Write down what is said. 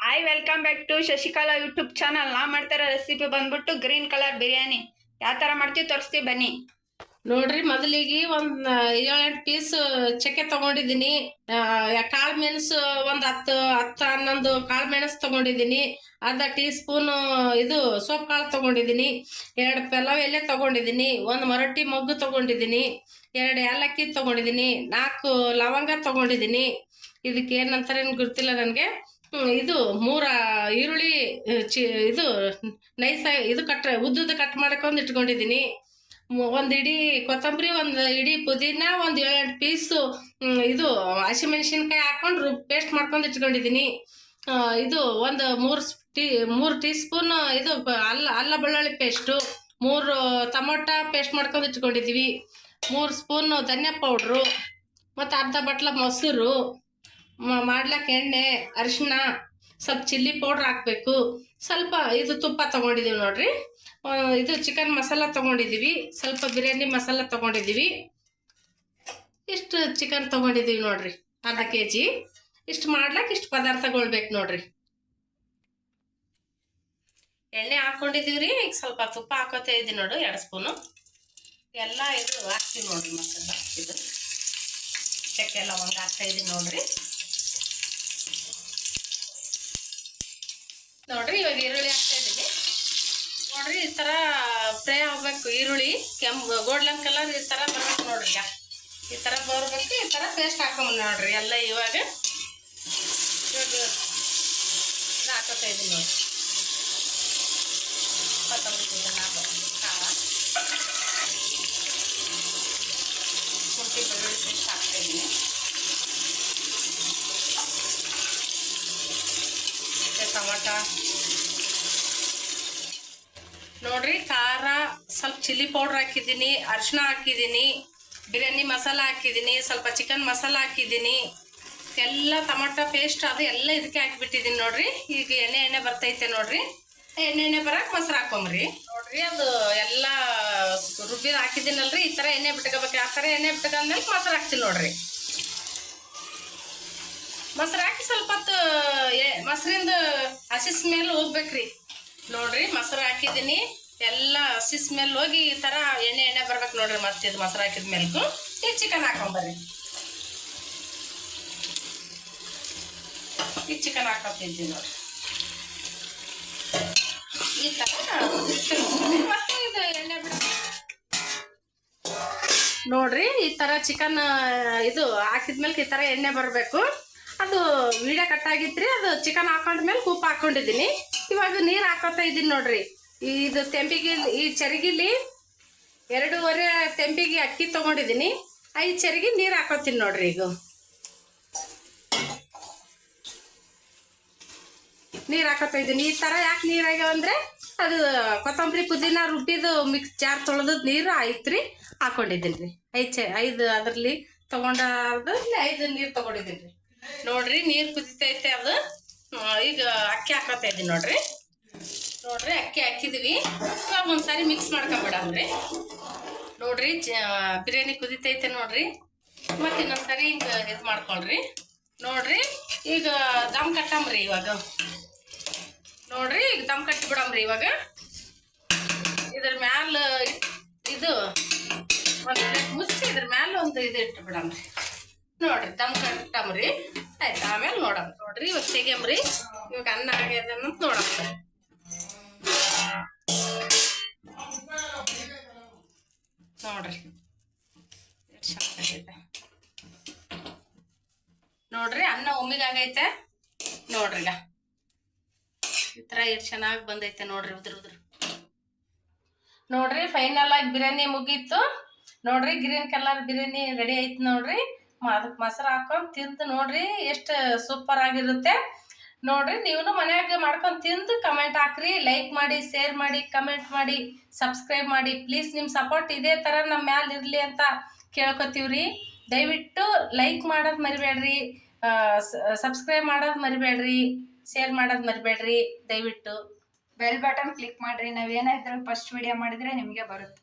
Hi welcome back to Shashikala YouTube channel ನಾ ಮಾಡ್ತಾರ recipe ಬಂದ್ಬಿಟ್ಟು ಗ್ರೀನ್ ಕಲರ್ ಬಿರಿಯಾನಿ ಯಾವ ಥರ ಮಾಡ್ತೀವಿ ತೋರಿಸ್ತೀವಿ ಬನ್ನಿ. ನೋಡ್ರಿ, ಮೊದಲಿಗೆ ಒಂದು ಏಳೆಂಟು ಪೀಸ್ ಚಕ್ಕೆ ತಗೊಂಡಿದ್ದೀನಿ. ಕಾಳು ಮೆಣಸು ಒಂದು ಹತ್ತು ಹತ್ತು ಹನ್ನೊಂದು ಕಾಳು ಮೆಣಸು ತಗೊಂಡಿದ್ದೀನಿ. ಅರ್ಧ ಟೀ ಸ್ಪೂನು ಇದು ಸೋಪ್ ಕಾಳು ತಗೊಂಡಿದ್ದೀನಿ. ಎರಡು ಪಲಾವ್ ಎಲೆ ತಗೊಂಡಿದ್ದೀನಿ. ಒಂದು ಮರಟ್ಟಿ ಮೊಗ್ಗು ತಗೊಂಡಿದ್ದೀನಿ. ಎರಡು ಏಲಕ್ಕಿ ತಗೊಂಡಿದ್ದೀನಿ. ನಾಲ್ಕು ಲವಂಗ ತಗೊಂಡಿದ್ದೀನಿ. ಇದಕ್ಕೆ ಏನಂತಾರೇನು ಗೊತ್ತಿಲ್ಲ ನನಗೆ. ಇದು ಮೂರ ಈರುಳ್ಳಿ ಚಿ, ಇದು ನೈಸ್ ಇದು ಕಟ್ ಉದ್ದದ ಕಟ್ ಮಾಡ್ಕೊಂಡು ಇಟ್ಕೊಂಡಿದ್ದೀನಿ ಒಂದು ಇಡೀ ಕೊತ್ತಂಬರಿ, ಒಂದು ಇಡೀ ಪುದೀನ, ಒಂದು ಏಳೆಂಟು ಪೀಸು ಇದು ಹಸಿಮೆಣ್ಸಿನ್ಕಾಯಿ ಹಾಕೊಂಡು ರುಬ್, ಪೇಸ್ಟ್ ಮಾಡ್ಕೊಂಡು ಇಟ್ಕೊಂಡಿದ್ದೀನಿ ಇದು ಒಂದು ಮೂರು ಟೀ ಮೂರು ಟೀ ಸ್ಪೂನ್ ಇದು ಅಲ್ಲ ಅಲ್ಲ ಬೆಳ್ಳುಳ್ಳಿ ಪೇಸ್ಟು, ಮೂರು ಟೊಮೊಟೊ ಪೇಸ್ಟ್ ಮಾಡ್ಕೊಂಡು ಇಟ್ಕೊಂಡಿದ್ದೀವಿ ಮೂರು ಸ್ಪೂನು ಧನಿಯಾ ಪೌಡ್ರು, ಮತ್ತು ಅರ್ಧ ಬಟ್ಲ ಮೊಸರು ಮಾಡ್ಲಕ್ಕೆ ಎಣ್ಣೆ ಅರಿಶಿನ ಸ್ವಲ್ಪ ಚಿಲ್ಲಿ ಪೌಡ್ರ್ ಹಾಕಬೇಕು. ಸ್ವಲ್ಪ ಇದು ತುಪ್ಪ ತೊಗೊಂಡಿದ್ದೀವಿ ನೋಡ್ರಿ. ಇದು ಚಿಕನ್ ಮಸಾಲ ತಗೊಂಡಿದ್ದೀವಿ ಸ್ವಲ್ಪ ಬಿರಿಯಾನಿ ಮಸಾಲ ತಗೊಂಡಿದ್ದೀವಿ ಇಷ್ಟು ಚಿಕನ್ ತೊಗೊಂಡಿದ್ದೀವಿ ನೋಡ್ರಿ, ಅರ್ಧ ಕೆ ಜಿ ಇಷ್ಟು ಮಾಡ್ಲಕ್ಕೆ ಇಷ್ಟು ಪದಾರ್ಥಗಳು ಬೇಕು ನೋಡ್ರಿ. ಎಣ್ಣೆ ಹಾಕೊಂಡಿದ್ದೀವಿ ರೀ ಈಗ ಸ್ವಲ್ಪ ತುಪ್ಪ ಹಾಕೋತಾ ಇದ್ದೀನಿ ನೋಡು, ಎರಡು ಸ್ಪೂನು. ಎಲ್ಲ ಇದು ಹಾಕ್ತೀವಿ ನೋಡ್ರಿ ಮಸಾಲ. ಇದು. ಚಕ್ಕೆ ಲವಂಗ ಹಾಕ್ತಾ ಇದ್ದೀನಿ ನೋಡ್ರಿ. ನೋಡ್ರಿ, ಇವಾಗ ಈರುಳ್ಳಿ ಹಾಕ್ತಾ ಇದ್ದೀನಿ. ನೋಡ್ರಿ, ಈ ಥರ ಫ್ರೈ ಆಗಬೇಕು. ಈರುಳ್ಳಿ, ಕೆಂಪು ಗೋಲ್ಡನ್ ಕಲರ್ ಈ ಥರ ಬರಬೇಕು ನೋಡ್ರಿ. ಈ ಥರ ಬರ್ಬೇಕು, ಈ ಥರ ಪೇಸ್ಟ್ ಹಾಕೊಂಬ ನೋಡ್ರಿ. ಎಲ್ಲ ಇವಾಗ ಇವಾಗ ಇದು ಹಾಕೋತಾ ಇದ್ದೀನಿ ನೋಡ್ರಿ. ಕೊತ್ತಂಬರಿ ಇದನ್ನ ಹಾಕೋತೀನಿ ಖಾರ ಶುಂಠಿ ಬೆಳ್ಳುಳ್ಳಿ ಪೇಸ್ಟ್ ಹಾಕ್ತಾ ಇದ್ದೀನಿ. ನೋಡ್ರಿ, ಖಾರ, ಸ್ವಲ್ಪ ಚಿಲ್ಲಿ ಪೌಡ್ರ್ ಹಾಕಿದ್ದೀನಿ ಅರಿಶಿನ ಹಾಕಿದ್ದೀನಿ, ಬಿರಿಯಾನಿ ಮಸಾಲ ಹಾಕಿದ್ದೀನಿ, ಸ್ವಲ್ಪ ಚಿಕನ್ ಮಸಾಲ ಹಾಕಿದ್ದೀನಿ. ಎಲ್ಲ ಟೊಮಟೊ ಪೇಸ್ಟ್ ಅದು ಎಲ್ಲ ಇದಕ್ಕೆ ಹಾಕಿಬಿಟ್ಟಿದ್ದೀನಿ ನೋಡ್ರಿ. ಈಗ ಎಣ್ಣೆ ಎಣ್ಣೆ ಬರ್ತೈತೆ ನೋಡ್ರಿ. ಎಣ್ಣೆ ಎಣ್ಣೆ ಬರಕ್ಕೆ ಮೊಸರು ಹಾಕೊಂಬ್ರಿ. ನೋಡ್ರಿ, ಅದು ಎಲ್ಲ ರುಬ್ಬಿ ಹಾಕಿದ್ದೀನಲ್ರಿ. ಈ ಥರ ಎಣ್ಣೆ ಬಿಟ್ಕೋಬೇಕು. ಆ ಥರ ಎಣ್ಣೆ ಬಿಟ್ಕೊಂಡ್ಮೇಲೆ ಮೊಸರು ಹಾಕ್ತೀನಿ ನೋಡ್ರಿ. ಮೊಸರು ಹಾಕಿ ಸ್ವಲ್ಪ ಮೊಸರಿಂದ ಹಸಿ ಸ್ಮೆಲ್ ಹೋಗ್ಬೇಕ್ರಿ. ನೋಡ್ರಿ, ಮೊಸರು ಹಾಕಿದ್ದೀನಿ. ಎಲ್ಲ ಹಸಿ ಸ್ಮೆಲ್ ಹೋಗಿ ಈ ಥರ ಎಣ್ಣೆ ಎಣ್ಣೆ ಬರ್ಬೇಕು ನೋಡ್ರಿ ಮತ್ತೆ ಇದು ಮೊಸರು ಹಾಕಿದ ಮೇಲ್ಕು ಈ ಚಿಕನ್ ಹಾಕೊಂಬರ್ರಿ. ಈ ಚಿಕನ್ ಹಾಕೊತಿದ್ದೀನಿ ನೋಡ್ರಿ. ಈ ಥರ ಮತ್ತೆ ಇದು ಎಣ್ಣೆ ನೋಡ್ರಿ, ಈ ತರ ಚಿಕನ್ ಇದು ಹಾಕಿದ್ಮೇಲೆ ಈ ತರ ಎಣ್ಣೆ ಬರಬೇಕು. ಅದು ವೀಡಿಯೋ ಕಟ್ ರೀ ಅದು ಚಿಕನ್ ಹಾಕೊಂಡ ಮೇಲೆ ಉಪ್ಪು ಹಾಕೊಂಡಿದ್ದೀನಿ. ಇವಾಗ ನೀರು ಹಾಕೋತಾ ಇದ್ದೀನಿ ನೋಡ್ರಿ. ಇದು ತೆಂಪಿಗೆ ಈ ಚರಿಗಿಲಿ ಎರಡೂವರೆ ತೆಂಪಿಗೆ ಅಕ್ಕಿ ತೊಗೊಂಡಿದ್ದೀನಿ. ಐದು ಚರಿಗೆ ನೀರು ಹಾಕೋತೀನಿ ನೋಡ್ರಿ ಈಗ. ನೀರು ಹಾಕೋತಾ ಇದ್ದೀನಿ. ಈ ಥರ ಯಾಕೆ ನೀರಾಗ್ಯಾವ ಅಂದರೆ ಅದು ಕೊತ್ತಂಬರಿ ಪುದೀನ ರುಬ್ಬಿದು ಮಿಕ್ಸ್ ಜಾರ್ ತೊಳೆದು ನೀರು ಐತ್ರಿ ಹಾಕೊಂಡಿದ್ದೀನಿ ರೀ. ಐದು ಚ ಐದು ಅದರಲ್ಲಿ ತೊಗೊಂಡಾರ್ದು ಐದು ನೀರು ತೊಗೊಂಡಿದ್ದೀನಿ ರೀ. ನೋಡ್ರಿ, ನೀರು ಕುದಿತೈತೆ ಅದು. ಈಗ ಅಕ್ಕಿ ಹಾಕೋತಾ ಇದ್ದೀನಿ ನೋಡ್ರಿ. ನೋಡ್ರಿ, ಅಕ್ಕಿ ಹಾಕಿದ್ವಿ. ಇವಾಗ ಒಂದ್ಸಾರಿ ಮಿಕ್ಸ್ ಮಾಡ್ಕೊಂಬಿಡಮ್ರಿ ನೋಡ್ರಿ ಬಿರಿಯಾನಿ ಕುದಿತೈತೆ ನೋಡ್ರಿ. ಮತ್ತೆ ಇನ್ನೊಂದ್ಸರಿ ಹಿಂಗೆ ಇದು ಮಾಡ್ಕೊಳ್ರಿ. ನೋಡ್ರಿ, ಈಗ ದಮ್ ಕಟ್ಟಮ್ರಿ ಇವಾಗ. ನೋಡ್ರಿ, ಈಗ ದಮ್ ಕಟ್ಟಿ ಬಿಡಮ್ರಿ ಇವಾಗ. ಇದ್ರ ಮ್ಯಾಲ ಇದು ಒಂದು ಪ್ಲೇಟ್ ಮುಚ್ಚಿ ಇದ್ರ ಮ್ಯಾಲ ಒಂದು ಇದು ಇಟ್ಟು ಬಿಡಮ್ರಿ ನೋಡ್ರಿ ದಮ್ ಕಟ್ಟಂಬ್ರಿ ಆಯ್ತು ಆಮೇಲೆ ನೋಡಮ್. ನೋಡ್ರಿ, ಇವಾಗ ತೆಗಿಯಮ್ರಿ ಇವಾಗ ಅನ್ನ ಆಗ್ಯದ ಅಂತ ನೋಡಮ್. ನೋಡ್ರಿ. ನೋಡ್ರಿ, ಅನ್ನ ಒಮ್ಮಿಗಾಗೈತೆ ನೋಡ್ರಿ ಈಗ. ಈ ಥರ ಎಷ್ಟು ಚೆನ್ನಾಗಿ ಬಂದೈತೆ ನೋಡ್ರಿ, ಉದ್ರ ಉದ್ರ. ನೋಡ್ರಿ ಫೈನಲ್ ಆಗಿ ಬಿರಿಯಾನಿ ಮುಗೀತು. ನೋಡ್ರಿ ಗ್ರೀನ್ ಕಲರ್ ಬಿರಿಯಾನಿ ರೆಡಿ ಆಯ್ತು ನೋಡ್ರಿ. ಅದಕ್ಕೆ ಮೊಸರು ಹಾಕೊಂಡು ತಿಂದು ನೋಡ್ರಿ ಎಷ್ಟು ಸೂಪರ್ ಆಗಿರುತ್ತೆ. ನೋಡ್ರಿ ನೀವು ಮನೆಯಾಗೆ ಮಾಡ್ಕೊಂಡು ತಿಂದು ಕಮೆಂಟ್ ಹಾಕ್ರಿ ಲೈಕ್ ಮಾಡಿ ಶೇರ್ ಮಾಡಿ ಕಮೆಂಟ್ ಮಾಡಿ ಸಬ್ಸ್ಕ್ರೈಬ್ ಮಾಡಿ. ಪ್ಲೀಸ್ ನಿಮ್ಮ ಸಪೋರ್ಟ್ ಇದೇ ಥರ ನಮ್ಮ ಮ್ಯಾಲೆ ಇರಲಿ ಅಂತ ಕೇಳ್ಕೊತೀವ್ರಿ. ದಯವಿಟ್ಟು ಲೈಕ್ ಮಾಡೋದು ಮರಿಬೇಡ್ರಿ ಸಬ್ಸ್ಕ್ರೈಬ್ ಮಾಡೋದು ಮರಿಬೇಡ್ರಿ ಶೇರ್ ಮಾಡೋದು ಮರಿಬೇಡ್ರಿ. ದಯವಿಟ್ಟು ಬೆಲ್ ಬಟನ್ ಕ್ಲಿಕ್ ಮಾಡ್ರಿ. ನಾವೇನಾದ್ರೂ ಫಸ್ಟ್ ವಿಡಿಯೋ ಮಾಡಿದ್ರೆ ನಿಮಗೆ ಬರುತ್ತೆ.